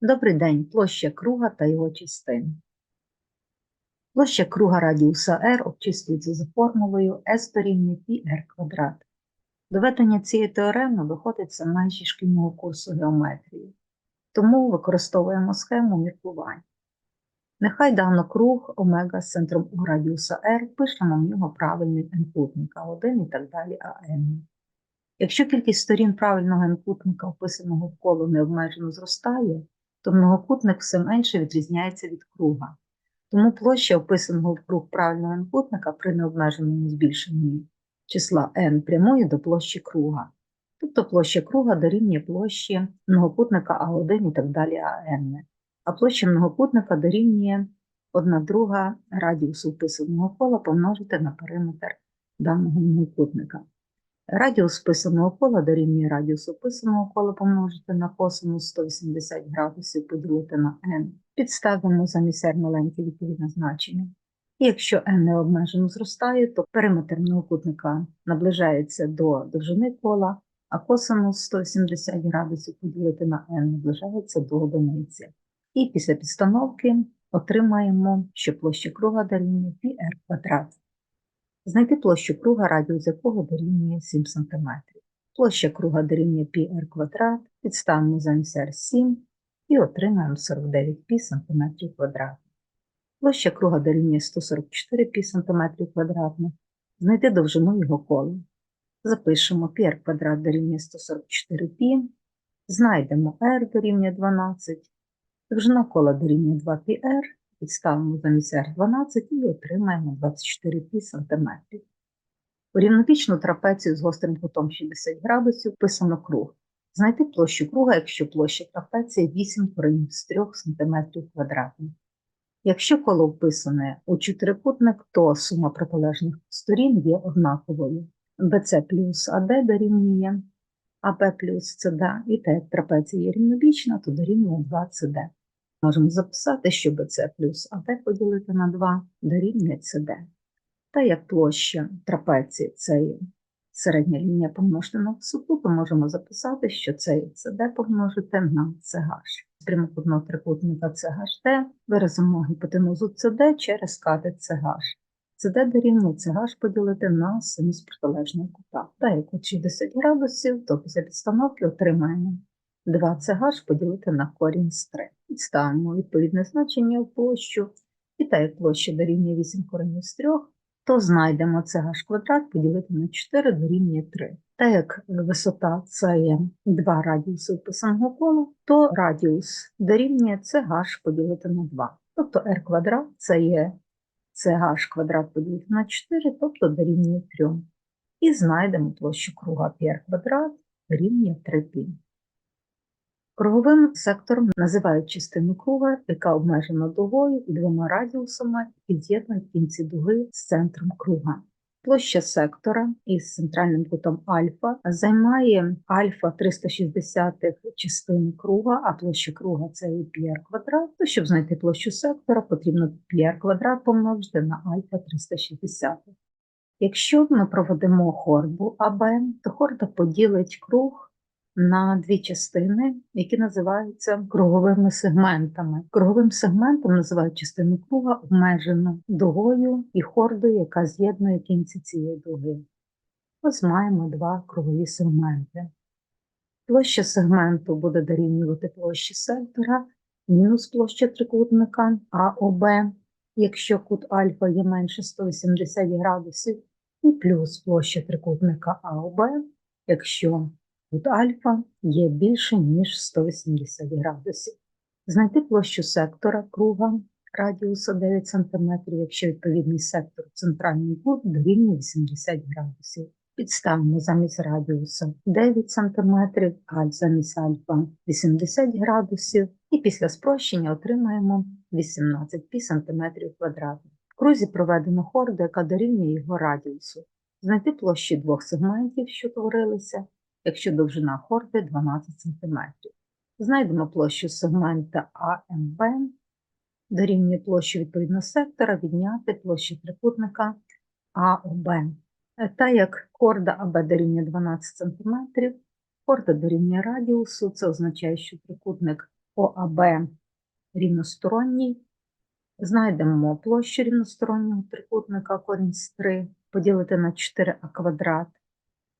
Добрий день. Площа круга та його частини. Площа круга радіуса r обчислюється за формулою S дорівнює πr квадрат. Доведення цієї теореми виходить за межі шкільного курсу геометрії, тому використовуємо схему міркування. Нехай дано круг омега з центром у радіуса r, пишемо в нього правильний n-кутник А1 і так далі АН. Якщо кількість сторін правильного n-кутника, вписаного в коло необмежено зростає, то многокутник все менше відрізняється від круга. Тому площа вписаного в круг правильного n-кутника при необмеженому збільшенні числа n прямує до площі круга. Тобто площа круга дорівнює площі многокутника А1 і так далі АН. А площа многокутника дорівнює 1 друга радіусу вписаного кола помножити на периметр даного многокутника. Радіус вписаного кола дорівнює радіусу вписаного кола помножити на косинус 180 градусів поділити на n. Підставимо замість r маленьке відповідне значення. І якщо n необмежено зростає, то периметр многокутника наближається до довжини кола, а косинус 180 градусів поділити на n наближається до одиниці. І після підстановки отримаємо, що площа круга дорівнює πr квадрат. Знайти площу круга, радіус якого дорівнює 7 см. Площа круга дорівнює πr квадрат, підставимо замість r 7 і отримаємо 49 пі см квадратних. Площа круга дорівнює 144 пі см квадратних. Знайти довжину його кола. Запишемо πr квадрат дорівнює 144 пі, знайдемо r дорівнює 12, довжина кола дорівнює 2 πr, підставимо замість r 12 і отримаємо 24 пі см. У трапецію з гострим кутом 60 градусів вписано круг. Знайти площу круга, якщо площа трапеції 8 коренів з 3 см квадратних. Якщо коло вписане у чотирикутник, то сума протилежних сторін є однаковою. BC плюс AD дорівнює АП плюс СД, і так як трапеція є рівнобічна, то дорівнює 2 СД. Можемо записати, що BC плюс АД поділити на 2 дорівнює СД. Та як площа трапеції це є середня лінія помножити на то можемо записати, що це є CD помножити на CH. З прямокутного трикутника CHD виразимо гіпотенузу CD через катет CH. CD дорівнює CH поділити на синус протилежного кута. Та як от 60 градусів, то після підстановки отримаємо 2 CH поділити на корінь з 3. Підставимо відповідне значення в площу. І так як площа дорівнює 8 коренів з 3, то знайдемо CH квадрат поділити на 4 дорівнює 3. Так як висота це є 2 радіуси вписаного кола, то радіус дорівнює CH поділити на 2. Тобто r квадрат це є CH квадрат поділити на 4, тобто дорівнює 3. І знайдемо площу круга πr квадрат дорівнює 3π. Круговим сектором називають частину круга, яка обмежена дугою і двома радіусами і в кінці дуги з центром круга. Площа сектора із центральним кутом альфа займає альфа 360 частини круга, а площа круга це πr квадрат. То щоб знайти площу сектора, потрібно πr квадрат помножити на альфа 360. Якщо ми проведемо хорду АБ, то хорда поділить круг на дві частини, які називаються круговими сегментами. Круговим сегментом називають частину круга обмежену дугою і хордою, яка з'єднує кінці цієї дуги. Ось маємо два кругові сегменти. Площа сегменту буде дорівнювати площі сектора, мінус площа трикутника АОБ, якщо кут альфа є менше 180 градусів, і плюс площа трикутника АОБ, якщо Кут альфа є більше, ніж 180 градусів. Знайти площу сектора круга радіуса 9 см, якщо відповідний сектор центральний кут дорівнює 80 градусів. Підставимо замість радіуса 9 см, а замість альфа 80 градусів, і після спрощення отримаємо 18 пі см квадратних. В крузі проведено хорду, яка дорівнює його радіусу. Знайти площі двох сегментів, що творилися якщо довжина хорди 12 см. Знайдемо площу сегмента АМБ, дорівнює площу відповідно сектора, відняти площу трикутника АОБ. Та як хорда АБ дорівнює 12 см, хорда дорівнює радіусу, це означає, що трикутник ОАБ рівносторонній. Знайдемо площу рівностороннього трикутника корінь з 3, поділити на 4а квадрат.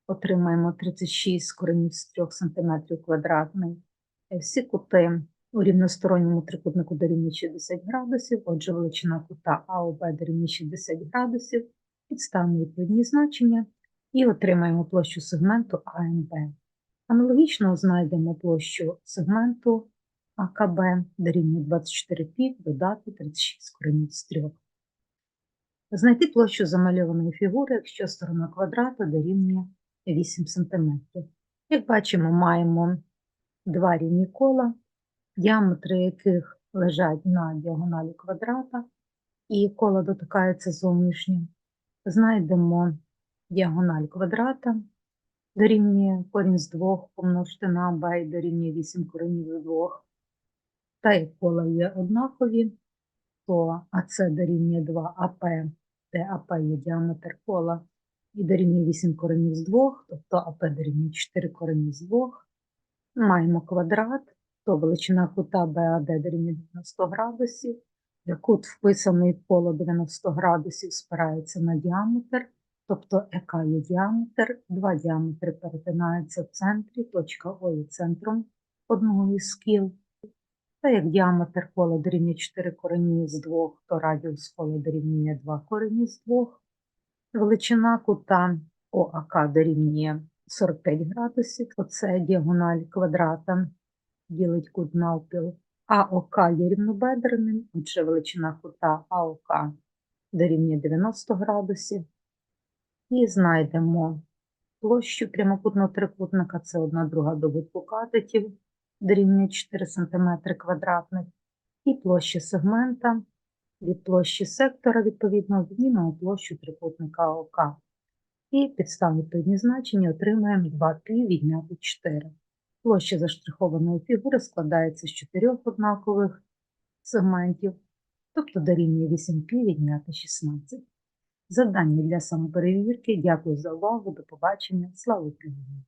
Отримаємо 36 коренів з 3 см квадратний. Е, Всі кути у рівносторонньому трикутнику дорівнює 60 градусів, отже, величина кута АОБ дорівнює 60 градусів. Підставимо відповідні значення і отримаємо площу сегменту АМБ. Аналогічно знайдемо площу сегменту АКБ дорівнює 24 пів, додати 36 коренів з 3. Знайти площу замальованої фігури, якщо сторона квадрата дорівнює 8 см. Як бачимо, маємо два рівні кола, діаметри яких лежать на діагоналі квадрата, і коло дотикається зовнішньо. Знайдемо діагональ квадрата, дорівнює корінь з 2 помножити на b дорівнює 8 коренів з 2. Та як кола є однакові, то АС дорівнює 2 АП, де АП є діаметр кола, і дорівнює 8 коренів з 2, тобто АП дорівнює 4 корені з 2. Маємо квадрат, то величина кута БАД дорівнює 90 градусів, де кут вписаний в коло 90 градусів спирається на діаметр, тобто ЕК є діаметр, два діаметри перетинаються в центрі, точка О є центром одного із скіл. Та як діаметр кола дорівнює 4 корені з 2, то радіус кола дорівнює 2 корені з 2. Величина кута ОАК дорівнює 45 градусів. Оце діагональ квадрата ділить кут навпіл. АОК є рівнобедреним, отже величина кута АОК дорівнює 90 градусів. І знайдемо площу прямокутного трикутника, це одна друга добутку катетів, дорівнює 4 см квадратних, і площа сегмента від площі сектора, відповідно, віднімемо площу трикутника ОК. І підставимо відповідні значення, отримаємо 2 π відняти 4. Площа заштрихованої фігури складається з чотирьох однакових сегментів, тобто дорівнює 8 π відняти 16. Завдання для самоперевірки. Дякую за увагу. До побачення. Слава Україні!